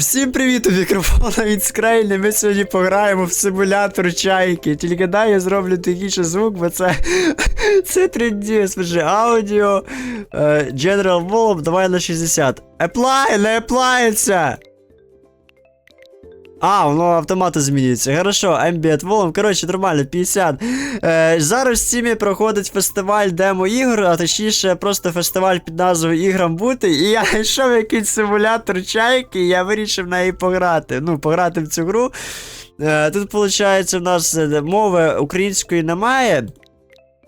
Всім привіт у мікрофона від Скрейни. Ми сьогодні пограємо в симулятор чайки. Тільки дай я зроблю тихіше звук, бо це. Це 3D, слушай, аудіо. е, General Volume, давай на 60. Apply, не аплається! А, воно автоматом змінюється. Хорошо, Ambient Volume, коротше, нормально, 50. Е, зараз в Стімі проходить фестиваль демо ігор, а точніше, просто фестиваль під назвою Іграм бути. І я знайшов якийсь симулятор чайки, і я вирішив на неї пограти. Ну, пограти в цю гру. Е, тут, виходить, в нас е, мови української немає.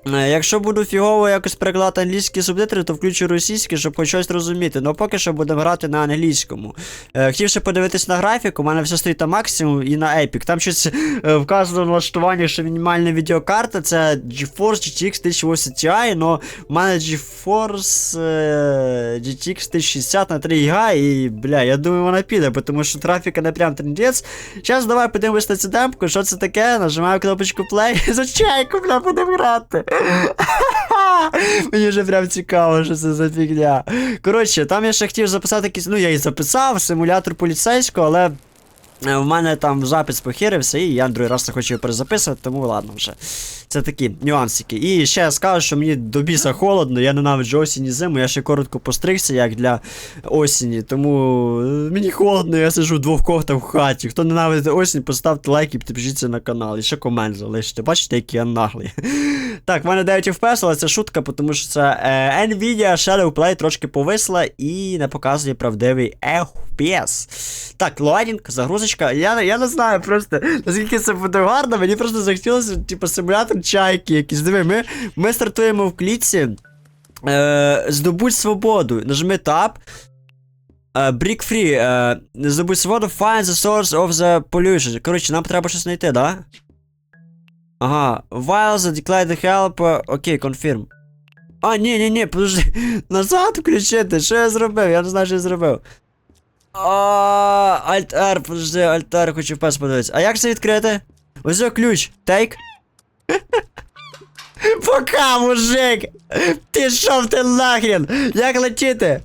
Е, Якщо буду фігово якось перекладати англійські субтитри, то включу російські, щоб хоч щось розуміти. Ну поки що будемо грати на англійському. Е, хотів ще подивитись на графік, у мене все стоїть на максимум і на Epic. Там щось е, вказано в налаштуванні, що мінімальна відеокарта це GeForce GTX 1080 Ti, но в мене GeForce GTX 1060 на 3 ГБ, і бля, я думаю, вона піде, тому що трафіка не прям трендець. Зараз давай подивимось на цю демку, що це таке, нажимаю кнопочку play, за чайку, бля, будемо грати. Мені вже прям цікаво, що це за фігня. Коротше, там я ще хотів записати якийсь, ну я і записав, симулятор поліцейського, але. е, В мене там запис похирився, і я другий раз не хочу його перезаписувати, тому ладно вже. Це такі нюансики. І ще я скажу, що мені до біса холодно, я ненавиджу осінь і зиму, я ще коротко постригся, як для осені, тому е, мені холодно, я сижу в двох кофтах в хаті. Хто ненавидить осінь, поставте лайк і підпишіться на канал. І ще комент залиште. Бачите, який я наглий. Так, в мене 9 FPS, але це шутка, тому що це е, Nvidia Shadow Play трошки повисла і не показує правдивий FPS. Так, лоадінг, загрузочка. Я, я не знаю просто, наскільки це буде гарно, мені просто захотілося, типу, симулятор чайки якийсь. Диви, ми, ми стартуємо в клітці. Е, здобудь свободу. Нажми Tab. Е, Break. Е, здобудь свободу, find the source of the pollution. Коротше, нам треба щось знайти, да? Ага, while the declared help, е, окей, confirm. А, ні, ні, ні, подожди. Назад включити. Що я зробив? Я не знаю, що я зробив. А, R, подожди, Альтар, хочу пас подивитися. А як це відкрити? Ось ключ. Тейк. Пока, мужик! Пішов ти нахрен! Як летіти?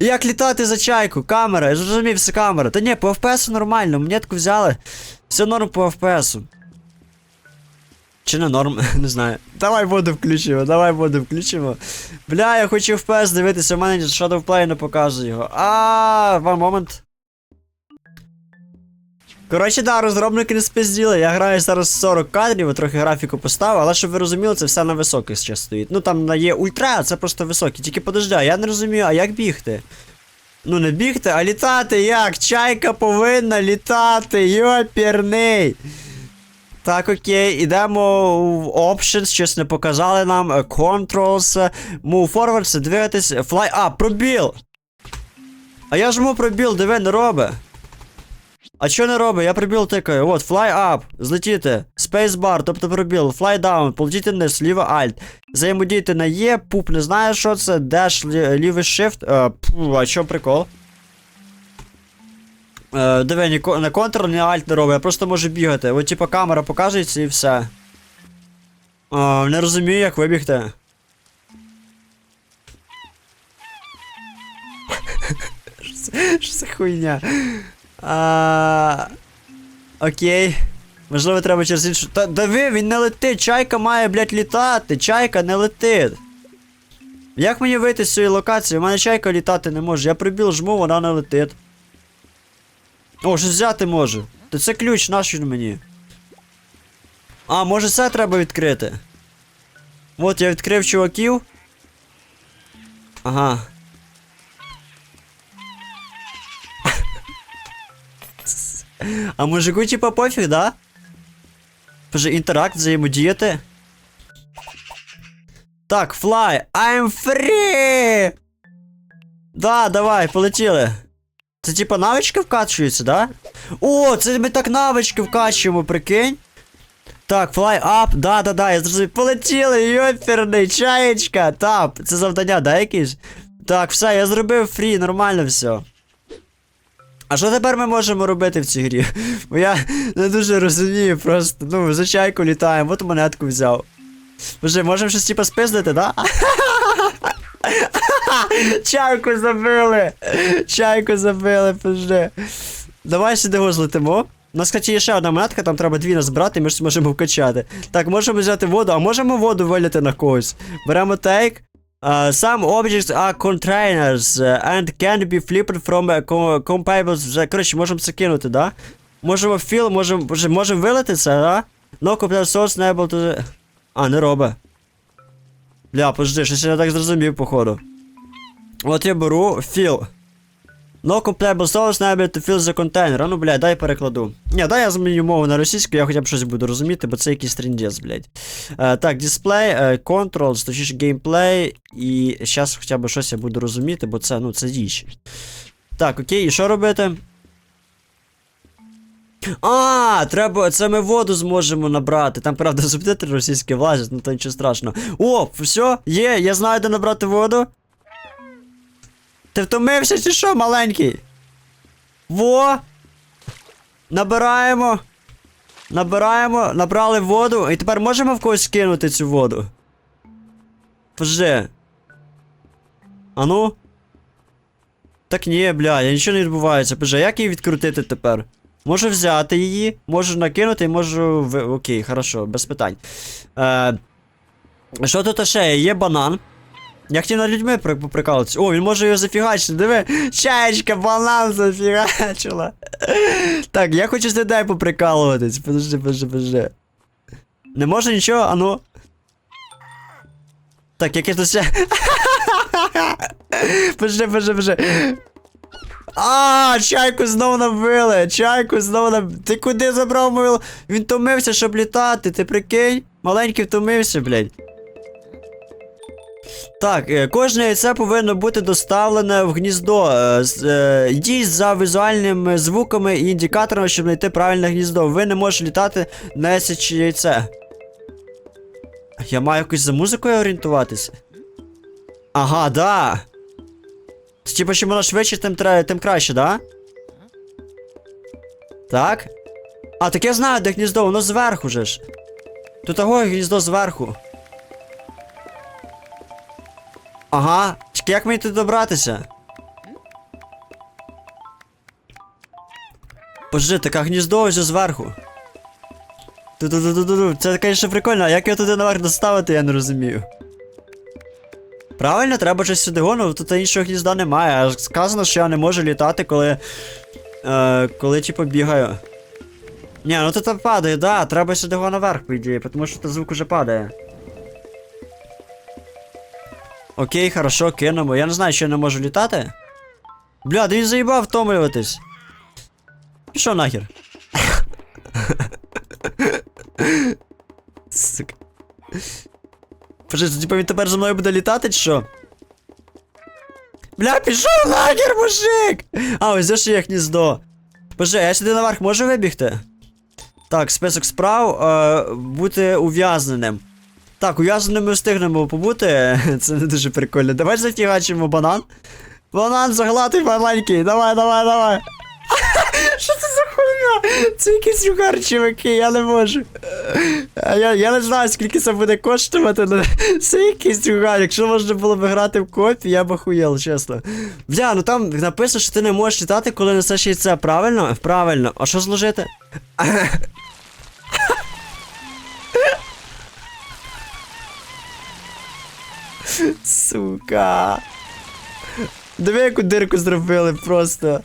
Як літати за чайку? Камера, я зрозумів, все камера. Та ні, по FPS нормально, монетку взяли. Все норм по FPS. Чи не норм, не знаю. Давай воду включимо, давай воду включимо. Бля, я хочу FPS дивитися, у мене Shadow Play не показує його. А, one момент. Коротше, да, розробники не спизділи. Я граю зараз 40 кадрів, трохи графіку поставив, але щоб ви розуміли, це все на високих ще стоїть. Ну там є ультра, це просто високі. Тільки подожди, я не розумію, а як бігти? Ну не бігти, а літати як? Чайка повинна літати, йоперний. Так, окей, ідемо в Options, щось не показали нам. е, Controls, е, Move Forward, це двигатись, е, Fly Up, пробіл! А я жму пробіл, диви, не робить. А що не робить? Я пробіл тикаю. От, fly up, злетіти. Spacebar, тобто пробіл, fly down, полетіти вниз, ліве alt. Взаємодіяти на Є, пуп, не знаю, що це, dash, лівий shift. Е, пф, а що прикол? Е, диви, ні, не контр, ні альт не робить, я просто можу бігати. От типа камера показується і все. Е, не розумію, як вибігти. Що за хуйня? А... Окей. Можливо, треба через іншу. Та диви, він не летить. Чайка має, блядь, літати. Чайка не летить. Як мені вийти з цієї локації? У мене чайка літати не може. Я прибіл, жму, вона не летить. О, щось взяти можу. То це ключ, наш він мені. А, може це треба відкрити? От я відкрив чуваків. Ага. А мужику типа пофіг, да? Боже, інтеракт взаємодіяти. Так, fly, I'm free! Да, давай, полетіли. Це типа навички вкачуються, да? О, це ми так навички вкачуємо, прикинь. Так, fly up, да-да-да, я зрозумів. Полетіли, йоперний, чаєчка. Тап, це завдання, да, якісь? Так, все, я зробив фрі, нормально все. А що тепер ми можемо робити в цій грі? Бо я не дуже розумію, просто, ну, за чайку літаємо, от монетку взяв. Боже, можемо щось типа спиздити, да? Чайку забили! Чайку забили, пожди. Давай сюди його. У нас, кстати, є ще одна монетка, там треба дві назбирати, ми ж можемо вкачати. Так, можемо взяти воду, а можемо воду вилити на когось. Беремо take. Uh, objects are containers uh, and can be flipped from uh, co- compatible. Вже, Коротше, можемо це кинути, да? Можемо fill, можемо, можемо вилити це, да? No computer source enable to... А, не робить. Бля, подожди, щось я не так зрозумів, походу. От я беру fill. No compatible source enable to fill the container. А ну, блядь, дай перекладу. Ні, дай я зміню мову на російську, я хоча б щось буду розуміти, бо це якийсь трендець, блядь. Е, так, дисплей, е, controls, геймплей, і зараз хоча б щось я буду розуміти, бо це, ну, це діч. Так, окей, і що робити? А, треба, це ми воду зможемо набрати. Там, правда, субтитри російські влазять, ну то нічого страшного. О, все, є, я знаю, де набрати воду. Ти втомився чи що, маленький? Во! Набираємо. Набираємо, набрали воду, і тепер можемо в когось кинути цю воду. Пожди. А ну? Так ні, бля, я нічого не відбувається. Пожди, як її відкрутити тепер? Можу взяти її, можу накинути, можу. ви- Окей, хорошо, без питань. Е, що тут ще є? Банан. Я хотів над людьми при- поприкалуватися. О, він може його зафігачити. Диви, чаєчка, банан зафігачила. Так, я хочу з людей поприкалуватись. Подожди, подожди, подожди. Не може нічого, а ну. Так, яке тут ще. Подожди, подожди, подожди. А, чайку знову набили! Чайку знову набили. Ти куди забрав мою. Він втомився, щоб літати, ти прикинь? Маленький втомився, блядь. Так, е, кожне яйце повинно бути доставлене в гніздо. Е, е, Йдіть за візуальними звуками і індикаторами, щоб знайти правильне гніздо. Ви не можете літати, несячи яйце. Я маю якось за музикою орієнтуватись? Ага, да. Типа, чим воно швидше, тим, тре- тим краще, да? Так? А, так я знаю, де гніздо, воно зверху же ж. Тут того гніздо зверху. Ага. Чекай, як мені тут добратися? Боже, таке гніздо ось зверху. Ту-ту-ту-ту-ту. Це, звісно, прикольно, а як його туди наверх доставити, я не розумію. Правильно, треба щось сюди гону, тут іншого гнізда немає. А сказано, що я не можу літати, коли. Е, коли типу бігаю. Ні, ну тут падає, да, треба сюди го наверх, по ідеї, тому що тут звук уже падає. Окей, хорошо, кинемо. Я не знаю, що я не можу літати. Бля, да він заїбав втомлюватись. Пішов нахер. Сука. Типа він тепер за мною буде літати, чи що? Бля, пішов нахер, мужик! А, ось де ще є гніздо. Боже, я сюди наверх можу вибігти? Так, список справ. Е, бути ув'язненим. Так, ув'язненим ми встигнемо побути. Це не дуже прикольно. Давай зафігачимо банан. Банан заглатий маленький. Давай, давай, давай. Що це за хуйня? Це якісь чуваки, я не можу. Я, я не знаю, скільки це буде коштувати, але це якийсь югар. Якщо можна було б грати в копі, я б охуєл, чесно. Бля, ну там написано, що ти не можеш літати, коли несеш яйце, правильно? Правильно. А що зложити? Сука. Диви, яку дирку зробили просто.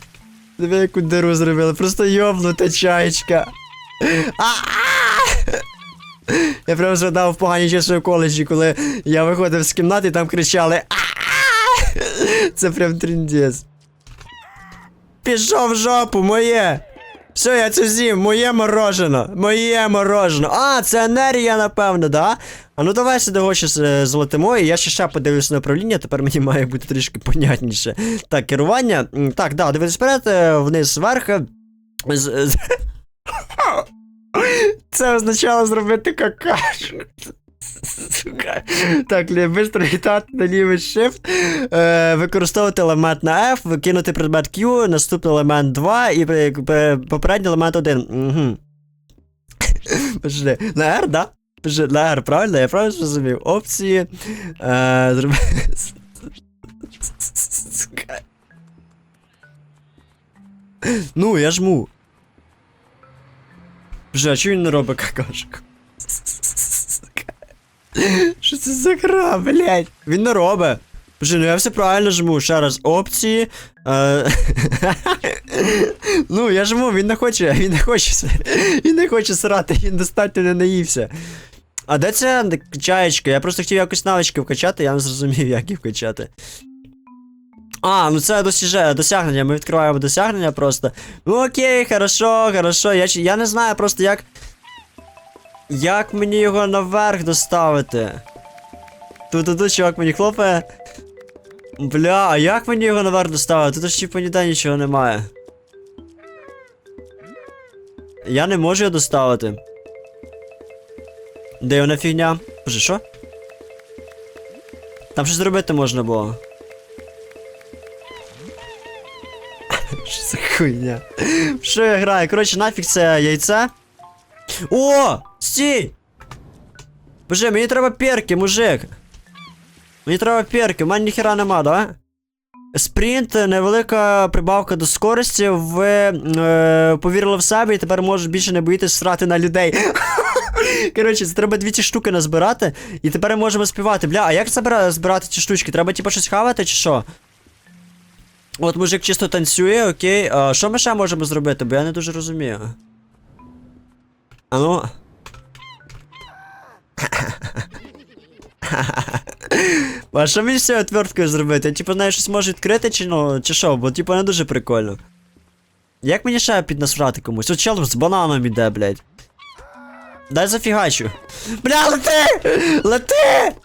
Диви, яку диру зробили. Просто йобнута чаєчка. Я прям згадав в поганій часи в коледжі, коли я виходив з кімнати і там кричали! Це прям тріндець. Пішов в жопу, моє! Все, я це з'їм, моє морожено, моє морожено. А, це енергія, напевно, да? А ну давай сюди його щас е, злетимо, і я ще ще подивлюся на управління, тепер мені має бути трішки понятніше. Так, керування. Так, да, дивитись вперед, е, вниз вверх. Це означало зробити какашу. Сука. Так, бистро літати на лівий shift, е, використовувати елемент на F, викинути предмет Q, наступний елемент 2 і попередній елемент 1. Угу. Подожди, на R, да? Подожди, на R, правильно? Я правильно зрозумів? Опції. Е, зроби... Сука. Ну, я жму. Боже, а чого він не робить какашку? Сука. Що це за гра, блядь? Він не робить. Боже, ну я все правильно жму. Ще раз. Опції. Е... ну, я жму, він не хоче, він не хоче. Він не хоче срати, він достатньо не наївся. А де ця чаєчка? Я просто хотів якось навички вкачати, я не зрозумів, як їх вкачати. А, ну це досяже, досягнення. Ми відкриваємо досягнення просто. Ну окей, хорошо, хорошо. Я, я не знаю просто як. Як мені його наверх доставити? Тут-тут, чувак мені хлопає. Бля, а як мені його наверх доставити? Тут ж типу ніде нічого немає. Я не можу його доставити. Де вона фігня? Боже, що? Там щось зробити можна було. Що за хуйня? Що я граю? Коротше, нафіг це яйце. О! Стій! Боже, мені треба перки, мужик. Мені треба перки, в мене ніхера нема, да? Спринт, невелика прибавка до скорості, ви е, повірили в себе і тепер можеш більше не боїтесь срати на людей. Коротше, це треба дві ці штуки назбирати, і тепер можемо співати. Бля, а як збирати ці штучки? Треба типу щось хавати чи що? От мужик чисто танцює, окей. А, що ми ще можемо зробити? Бо я не дуже розумію. А ну. А що мені з цією отверткою зробити? Я типу знаю, щось можу відкрити чи ну, чи що, бо типу не дуже прикольно. Як мені ще піднасрати комусь? От чел з бананом іде, блядь. Дай зафігачу. Бля, лети! Лети!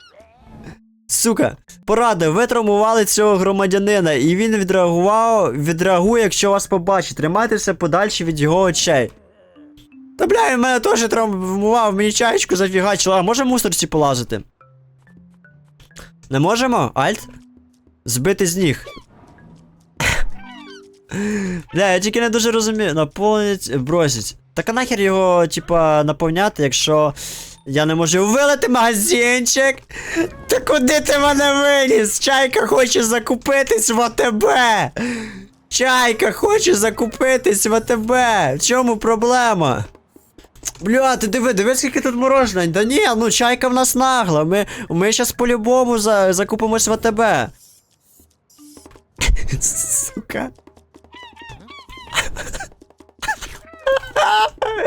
Сука, порада, ви травмували цього громадянина, і він відреагував, відреагує, якщо вас побачить. Тримайтеся подальше від його очей. Та бля, він мене теж травмував, мені чаєчку зафігачило. А може мусорці полазити? Не можемо? Альт? Збити з ніг. Бля, я тільки не дуже розумію. Наповнить, бросить. Так а нахер його, типа, наповняти, якщо я не можу вилити магазинчик. Та куди ти мене виніс? Чайка хоче закупитись в АТБ. Чайка хоче закупитись в АТБ. В чому проблема? Бля, ти диви, диви, скільки тут мороженого. Да ні, ну чайка в нас нагла. Ми, ми щас по-любому за, закупимось в АТБ. Сука.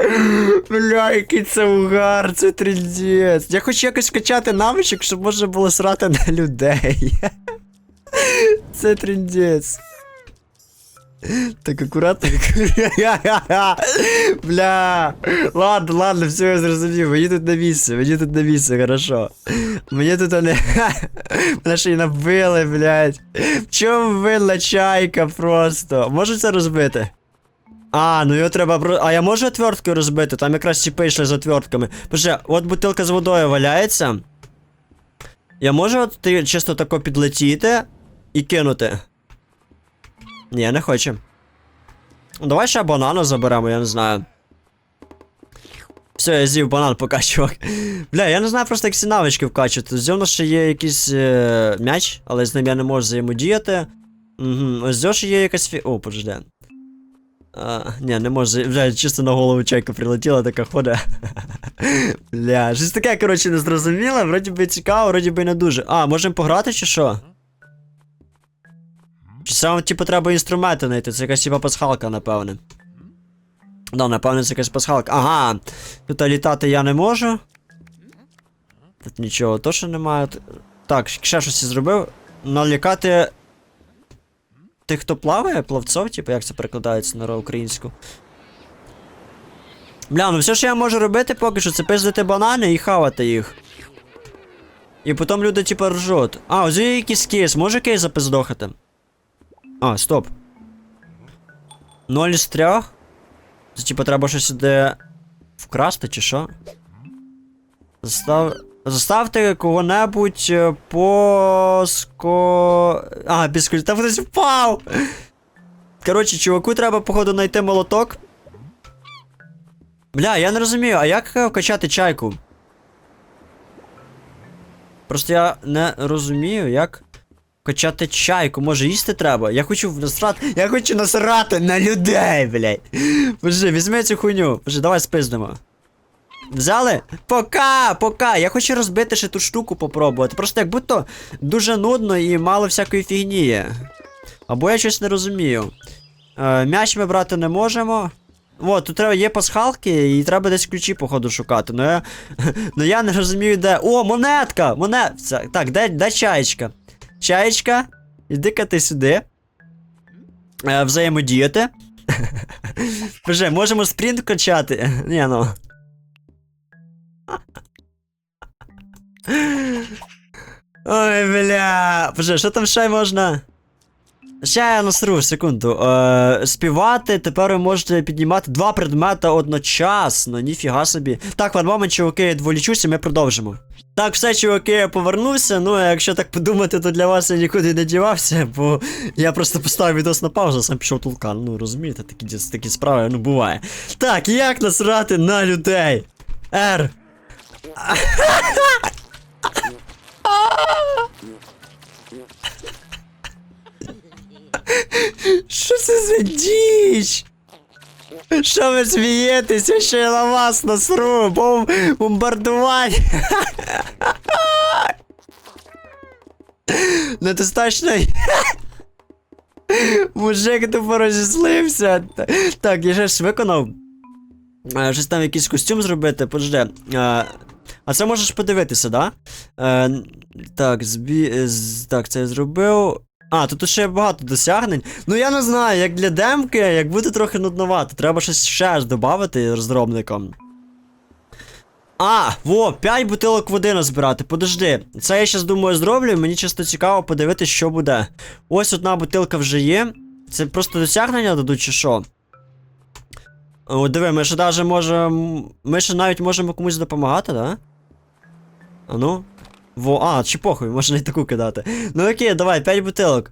Бля, який це угар, це трендець. Я хочу якось вкачати навичок, щоб можна було срати на людей. Це трендець. Так акуратно. Бля. Ладно, ладно, все, я зрозумів. Мені тут на місце, мені тут на місце, хорошо. Мені тут не. Мене ще й набили, блядь. В чому винна чайка просто? Можу це розбити? А, ну його треба. А я можу отверткою розбити? Там якраз чіпи йшли з отвертками. Боже, от бутилка з водою валяється. Я можу от чисто тако підлетіти і кинути. Ні, не хочу. Давай ще банану заберемо, я не знаю. Все, я з'їв банан поки, чувак. Бля, я не знаю просто як ці навички вкачувати. Зьовно ще є якийсь е, м'яч, але з ним я не можу взаємодіяти. Угу. Ось ще є якась фі. О, подожди. А, ні, не можу. Бля, чисто на голову чайка прилетіла, така хода. Бля, щось таке, коротше, не зрозуміло. Вроді би цікаво, вроді би не дуже. А, можемо пограти чи що? Чи саме, типу, треба інструменти знайти? Це якась типа пасхалка, напевне. Да, напевне, це якась пасхалка. Ага. Тут літати я не можу. Тут нічого точно немає. Так, ще щось зробив. Налякати. Тих, хто плаває, плавцов, типу, як це перекладається на українську. Бля, ну все, що я можу робити поки що, це пиздити банани і хавати їх. І потім люди, типу, ржуть. А, ось є якийсь кейс, може кейс запиздохати? А, стоп. 0 з 3. Це типу треба щось сюди вкрасти, чи що? Застав... Заставте кого-небудь е, поско. А, без Там хтось впав! Коротше, чуваку треба, походу, знайти молоток. Бля, я не розумію, а як е, вкачати чайку? Просто я не розумію, як Качати чайку, може їсти треба? Я хочу насрати. Я хочу насрати на людей, блядь. Боже, візьми цю хуйню. Боже, давай спиздимо. Взяли? Пока, пока. Я хочу розбити ще ту штуку попробувати. Просто як будто дуже нудно і мало всякої фігні є. Або я щось не розумію. Е, м'яч ми брати не можемо. О, тут треба є пасхалки, і треба десь ключі, походу, шукати. Ну я, ну я не розумію, де. О, монетка! Монет. Так, де, де чаєчка? Чаєчка, іди-ка ти сюди. Е, взаємодіяти. Вже, можемо спринт качати. Ні, ну. Ой, бля. Вже, що там ще можна? Ще я насру, секунду. Е, співати, тепер ви можете піднімати два предмета одночасно. Ніфіга собі. Так, в момент, чуваки, я відволічуся, ми продовжимо. Так, все, чуваки, я повернувся. Ну, а якщо так подумати, то для вас я нікуди не дівався, бо я просто поставив відос на паузу, сам пішов тулкан. Ну, розумієте, такі, такі справи, ну буває. Так, як насрати на людей? Р. Що це за діч? Що ви смієтеся, що я на вас насру? Бом... Бомбардування. Недостатньо. Мужик тупо розізлився. Так, я же виконав. Щось там якийсь костюм зробити, подожди. А це можеш подивитися, да? Е, так, збі... так, це я зробив. А, тут ще багато досягнень. Ну я не знаю, як для демки, як буде трохи нудновато, треба щось ще ж додати розробникам. А, во, 5 бутилок води назбирати. Подожди. Це я щас думаю зроблю, мені чисто цікаво подивитися, що буде. Ось одна бутилка вже є. Це просто досягнення дадуть чи що? О, диви, ми ще даже можемо. Ми ще навіть можемо комусь допомагати, да? А ну? Во, а, чи похуй, можна і таку кидати. Ну окей, давай, 5 бутилок.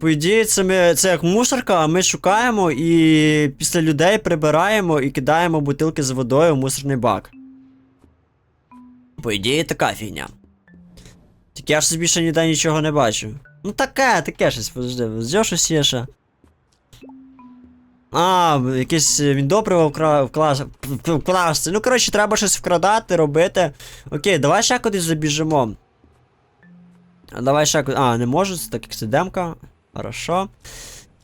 По ідеї, це, ми, це як мусорка, а ми шукаємо і після людей прибираємо і кидаємо бутилки з водою в мусорний бак. По ідеї, така фігня. Тільки я ж ще ніде нічого не бачу. Ну таке, таке щось, подожди, зйо щось є ще. А, якесь він добриво вкра... вклас... вкласти. Ну, коротше, треба щось вкрадати, робити. Окей, давай ще кудись забіжимо. Давай ще кудись. А, не можу, так як це демка. Хорошо.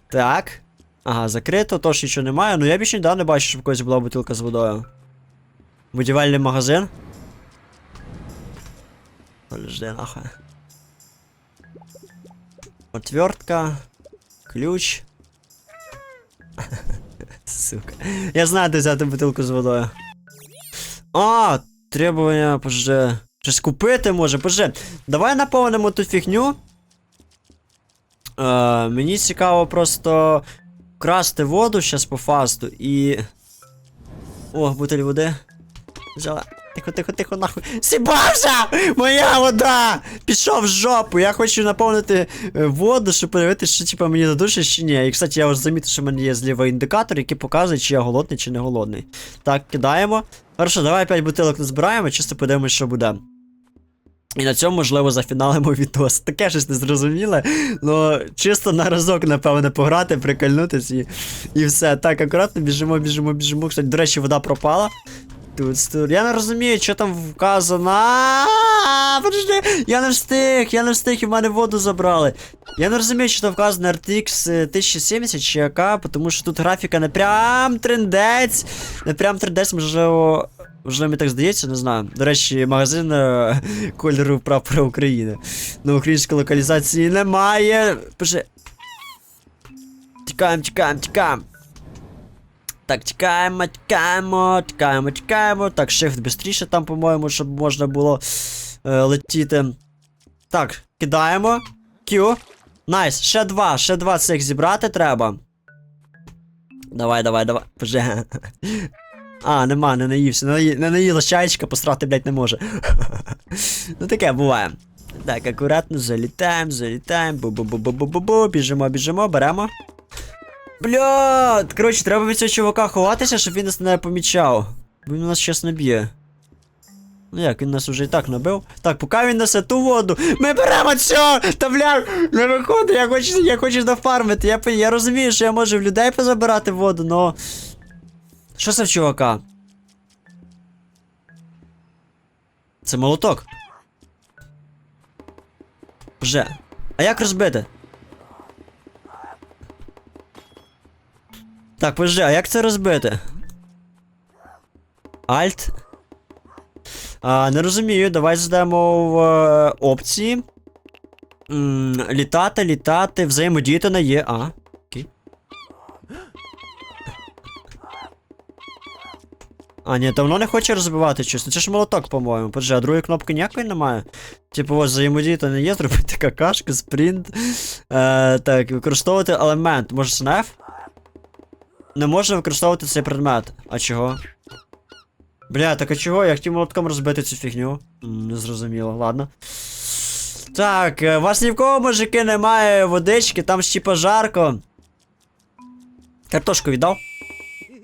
Так. Ага, закрито, тож нічого немає. Ну я більше ніде не бачу, щоб когось була бутилка з водою. Будівельний магазин. Подожди, нахуй. Отвертка. Ключ. Сука. Я знаю, де взяти бутилку з водою. А, требування, поже. Щось купити може, поже. Давай наповнимо ту фігню. Е, мені цікаво просто красти воду щас по фасту і. О, бутиль води. Взяла. Тихо, тихо, тихо, нахуй. Сібався! Моя вода! Пішов в жопу! Я хочу наповнити е, воду, щоб подивитися, що типа мені ще чи ні. І кстати, я вже замітив, що в мене є зліва індикатор, який показує, чи я голодний, чи не голодний. Так, кидаємо. Хорошо, давай 5 бутилок назбираємо, чисто подивимось, що буде. І на цьому, можливо, зафіналимо відос. Таке щось незрозуміле. Ну, чисто на разок, напевно, пограти, прикольнутись і, і все. Так, акуратно біжимо, біжимо, біжимо. Кстати, до речі, вода пропала. Я не розумію, що там вказано. Подожди, я не встиг, я не встиг, і в мене воду забрали. Я не розумію, що там вказано RTX 1070 чи яка, тому що тут графіка не прям трендець. Не прям трендець, можливо. Можливо, мені так здається, не знаю. До речі, магазин е, кольору прапора України. На українській локалізації немає. Пише. Тікаємо, тікаємо, тікаємо. Так, тікаємо, тікаємо, тікаємо, тікаємо. Так, shift швидше там, по-моєму, щоб можна було е, летіти. Так, кидаємо. Q. Найс, ще два, ще два цих зібрати треба. Давай, давай, давай. Боже. А, нема, не наївся. Не, наї... не наїла чаєчка, посрати, блядь, не може. ну таке буває. Так, акуратно залітаємо, залітаємо. Бу-бу-бу-бу-бу-бу-бу. Біжимо, біжимо, беремо. Бля, коротше, треба від цього чувака ховатися, щоб він нас не помічав. Бо він нас щас не б'є. Ну як, він нас уже і так набив. Так, поки він несе ту воду, ми беремо цього! Та бля, не виходить, я хочу, я хочу дофармити. Я, я розумію, що я можу в людей позабирати воду, но. Що це в чувака? Це молоток. Вже. А як розбити? Так, подожди, а як це розбити? Альт. А, не розумію, давай задамо в е, опції. М, літати, літати, взаємодіяти на є. А, окей. А, ні, давно не хоче розбивати чесно. Це ж молоток, по-моєму. Подожди, а другої кнопки ніякої немає. Типу, ось взаємодіяти не є, зробити какашку, спринт. Е, так, використовувати елемент. Може F? Не можна використовувати цей предмет. А чого? Бля, так а чого? Я хотів молотком розбити цю фігню. Не зрозуміло, ладно. Так, е, у вас ні в кого, мужики, немає водички, там ж типа жарко. Картошку віддав?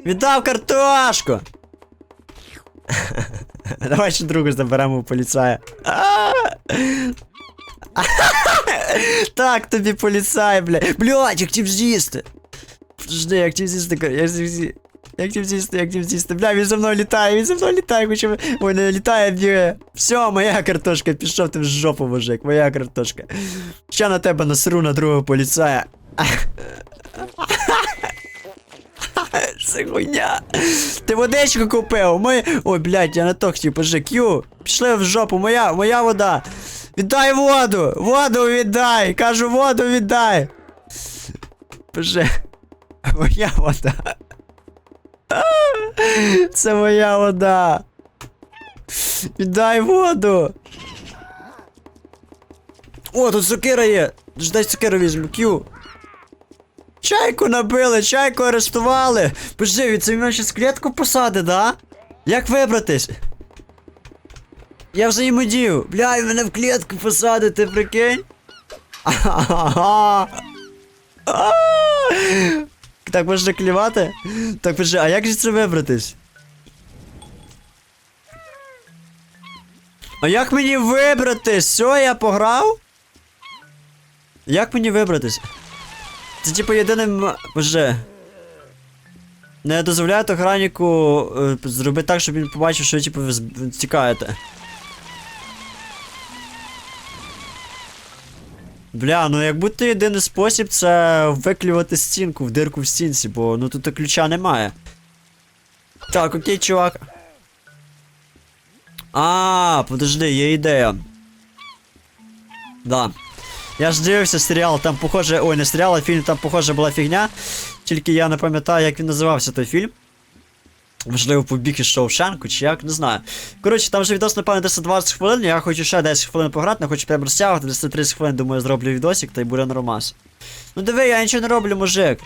Віддав картошку! Давай ще другу заберемо у поліцая. Так тобі поліцай, бля. Блядь, я хотів з'їсти. Подожди, я хотів з'їсти. ка- Я хотів з'їсти. Я хотів з'їсти, я хотів. Бля, він за мною літає, він за мною літає, хоче. Ой, не літає, б'є. Все, моя картошка, пішов ти в жопу, мужик, моя картошка. Ще на тебе насру на другого поліцая. Це хуйня. Ти водичку купив. Ми... Ой, блядь, я на то хотів, пожи, к'ю. Пішли в жопу, моя, моя вода. Віддай воду! Воду віддай! Кажу, воду віддай! Боже, моя вода. Це моя вода. Віддай воду. О, тут сокира є. Дай сокиру візьму, к'ю. Чайку набили, чайку арестували. Боже, від це він ще клітку посади, да? Як вибратись? Я взаємодію. Бля, мене в клітку посадити, прикинь. Ага. Так можна клівати? Так, подожди, а як же це вибратись? А як мені вибратись? Все, я пограв? Як мені вибратись? Це типу єдиним. Боже. Не дозволяють охраннику е, зробити так, щоб він побачив, що ви типу ви тікаєте. Бля, ну як будто єдиний спосіб це виклювати стінку в дирку в стінці, бо ну тут ключа немає. Так, окей, чувак. А, подожди, є ідея. Да. Я ж дивився серіал, там похоже. Ой, не серіал, а фільм, там похоже була фігня. Тільки я не пам'ятаю, як він називався той фільм. Можливо, побіг із Шоушенку, чи як, не знаю. Коротше, там вже відос, напевно, десь 20 хвилин, я хочу ще 10 хвилин пограти, не хочу прям розтягувати, десь 30 хвилин, думаю, зроблю відосик, та й буде нормас. Ну диви, я нічого не роблю, мужик.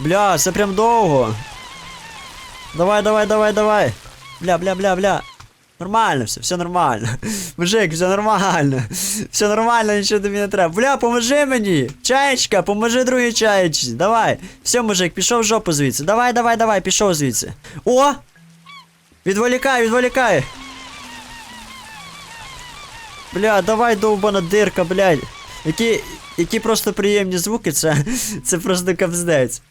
Бля, це прям довго. Давай, давай, давай, давай. Бля, бля, бля, бля. Нормально все, все нормально. Мужик, все нормально. Все нормально, нічого тобі не треба. Бля, поможи мені. Чаєчка, поможи другій чаєчці. Давай. Все, мужик, пішов в жопу звідси. Давай, давай, давай, пішов звідси. О! Відволікай, відволікай. Бля, давай, довбана дирка, блядь. Які, які просто приємні звуки, це, це просто капздець.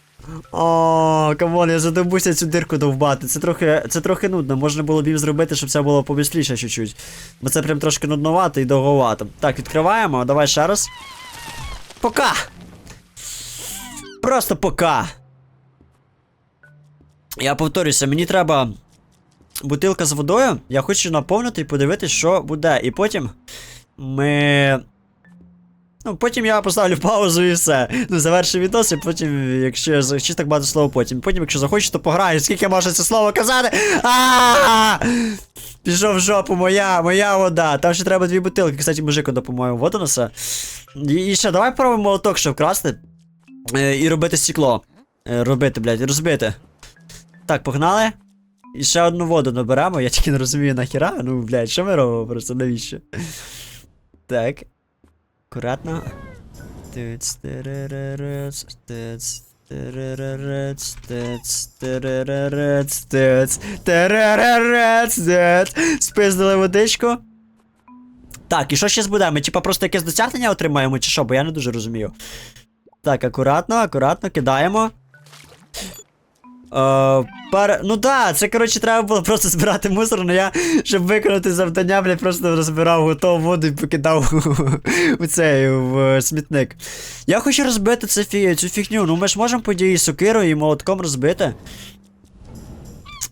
О, камон, я задовбуся цю дирку довбати. Це трохи, це трохи нудно. Можна було б їм зробити, щоб це було побистріше чуть-чуть. Бо це прям трошки нудновато і довговато. Так, відкриваємо, давай ще раз. Пока! Просто пока. Я повторюся, мені треба бутилка з водою. Я хочу наповнити і подивитися, що буде. І потім ми. Ну, потім я поставлю паузу і все. Ну, завершу відос, і потім, якщо я захочу так багато слова потім. Потім, якщо захочу, то пограю. Скільки можна це слово казати? а Пішов в жопу, моя, моя вода. Там ще треба дві бутилки. Кстати, мужику допомагаю воду. І, і ще, давай пробуємо молоток, щоб вкрасти. Е, і робити стекло. Е, робити, блядь, розбити. Так, погнали. І ще одну воду наберемо, я тільки не розумію нахіра. Ну, блядь, що ми робимо просто навіщо? Так. Тереререц, тец. Спиздили водичку. Так, і що зараз буде? Ми типа просто якесь досягнення отримаємо, чи що, бо я не дуже розумію. Так, акуратно, акуратно, кидаємо. Е, пар... Ну да, це коротше треба було просто збирати мусор, але я, щоб виконати завдання, блядь, просто розбирав готову воду і покидав у цей в смітник. Я хочу розбити це фі... цю фігню. Ну ми ж можемо по дії сокирою і молотком розбити.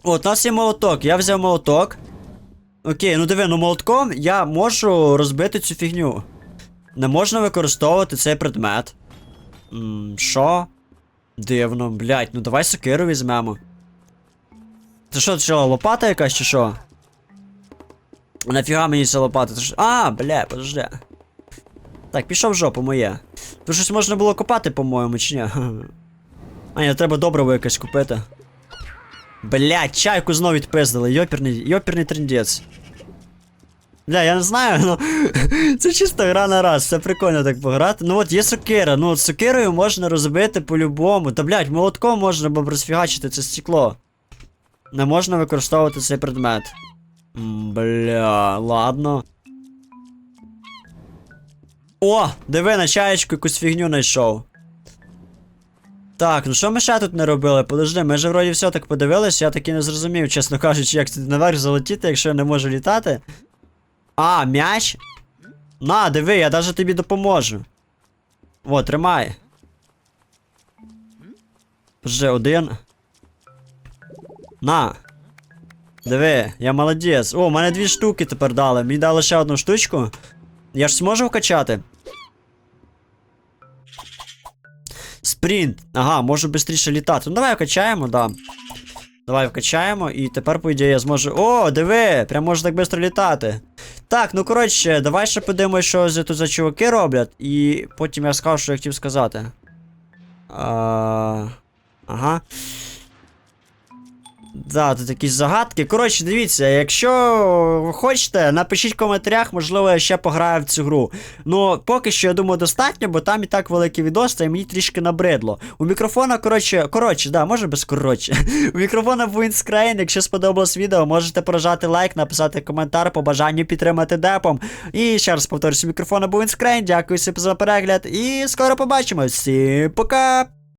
От, у нас є молоток. Я взяв молоток. Окей, ну диви, ну молотком я можу розбити цю фігню. Не можна використовувати цей предмет. Що? Дивно, блять, ну давай сокиру візьмемо. Це що, що, лопата якась чи що? Нафіга мені ця лопата? Це. А, бля, подожди. Так, пішов в жопу моє. Тут щось можна було копати, по-моєму, чи ні? А, ні, треба добриво якесь купити. Блять, чайку знов відпиздили, йоперний, йоперний трендець. Бля, я не знаю, ну це чисто гра на раз, це прикольно так пограти. Ну от є сокира, ну от сокирою можна розбити по-любому. Та блять, молотком можна б розфігачити це стекло. Не можна використовувати цей предмет. Бля, ладно. О, диви, на чаєчку якусь фігню знайшов. Так, ну що ми ще тут не робили? Подожди, ми ж вроді все так подивились, я таки не зрозумів, чесно кажучи, як тут наверх залетіти, якщо я не можу літати. А, м'яч? На, диви, я даже тобі допоможу. О, тримай. Подожди, один. На. Диви, я молодець. О, у мене дві штуки тепер дали. Мені дали ще одну штучку. Я ж зможу вкачати? Спринт. Ага, можу швидше літати. Ну давай вкачаємо, да. Давай вкачаємо, і тепер, по ідеї, я зможу. О, диви! Прям можу так швидко літати. Так, ну коротше, давай ще подивимось, що тут за чуваки роблять, і потім я скажу, що я хотів сказати. А... Ага. Да, тут якісь загадки. Коротше, дивіться, якщо ви хочете, напишіть в коментарях, можливо, я ще пограю в цю гру. Ну, поки що, я думаю, достатньо, бо там і так великий відос, та й мені трішки набридло. У мікрофона, коротше, коротше, да, може без коротше. У мікрофона був інскрейн. Якщо сподобалось відео, можете прожати лайк, написати коментар по бажанню підтримати депом. І ще раз повторюсь, у мікрофона був інскрейн. Дякую всім за перегляд. І скоро побачимось. Всім пока!